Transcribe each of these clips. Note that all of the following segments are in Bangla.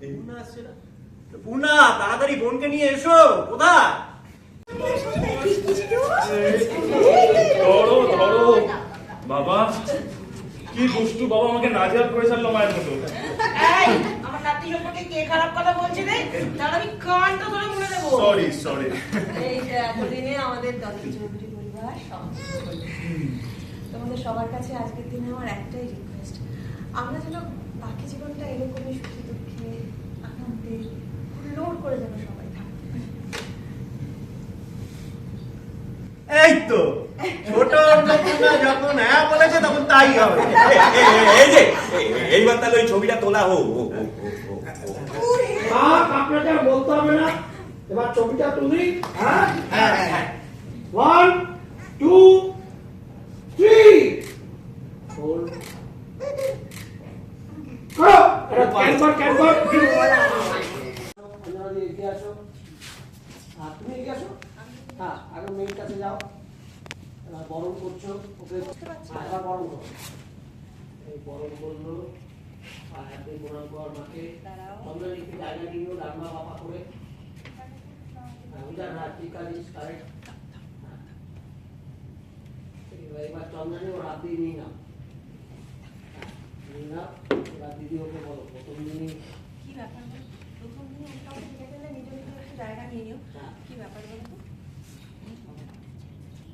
পূর্ণা আসছে না পূর্ণা তাড়াতাড়ি বোনকে নিয়ে এসো কোথায়? ধরো ধরো। বাবা কি দুষ্টু বাবা আমাকে নাজেহাল করে ছাড়লো মায়ের মতো। আমার নাতি সম্পর্কে কে খারাপ কথা বলছে রে? তাহলে আমি কানটা ধরে বলে দেবো। সরি সরি এই যে এতদিনে আমাদের দলের চৌধুরী পরিবার তোমাদের সবার কাছে আজকের দিনে আমার একটাই রিকোয়েস্ট আমরা যেন বাকি জীবনটা এরকমই সুখী দুঃখে আনন্দে লোড করে যেন সবাই থাকি এই তো ছোট অন্নপূর্ণা যখন হ্যাঁ বলেছে তখন তাই হবে। এই যে এইবার তাহলে ওই ছবিটা তোলা হোক ও, ও, ও, ও, ও। থাক আপনাকে বলতে হবে না। এবার ছবিটা তুলি হ্যাঁ? হ্যাঁ ওয়ান টু থ্রি ক্যানভার ক্যানভার এগিয়ে আসো। হ্যাঁ আগে মেয়ের কাছে যাও। এবার বরণ করছ ওকে হ্যাঁ, এবার করো। এই বরণ করল আর হাতে বরণ কর মাকে চন্দ্রের একটু জায়গা নিও রান্না বাপা করে। হ্যাঁ, উজার ঠিক আছে কারেক্ট এবার চন্দ্রানি ওর হাত দিয়ে নিয়ে নাও। নিয়ে নাও এবার দিদি ওকে বলো প্রথম দিনই। কি ব্যাপার বলো? প্রথম দিনে জায়গা নিয়ে নিও। হ্যাঁ। কি ব্যাপার বলো তো?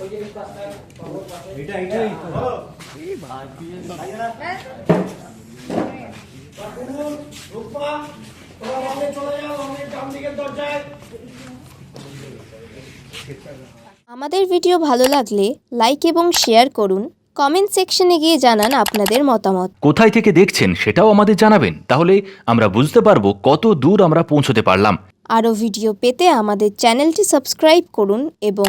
এই রূপা, তোমরা চলে যাও ডান দিকের দরজায় আমাদের ভিডিও ভালো লাগলে লাইক এবং শেয়ার করুন। কমেন্ট সেকশনে গিয়ে জানান আপনাদের মতামত। কোথায় থেকে দেখছেন সেটাও আমাদের জানাবেন। তাহলে আমরা বুঝতে পারব কত দূর আমরা পৌঁছতে পারলাম। আরও ভিডিও পেতে আমাদের চ্যানেলটি সাবস্ক্রাইব করুন এবং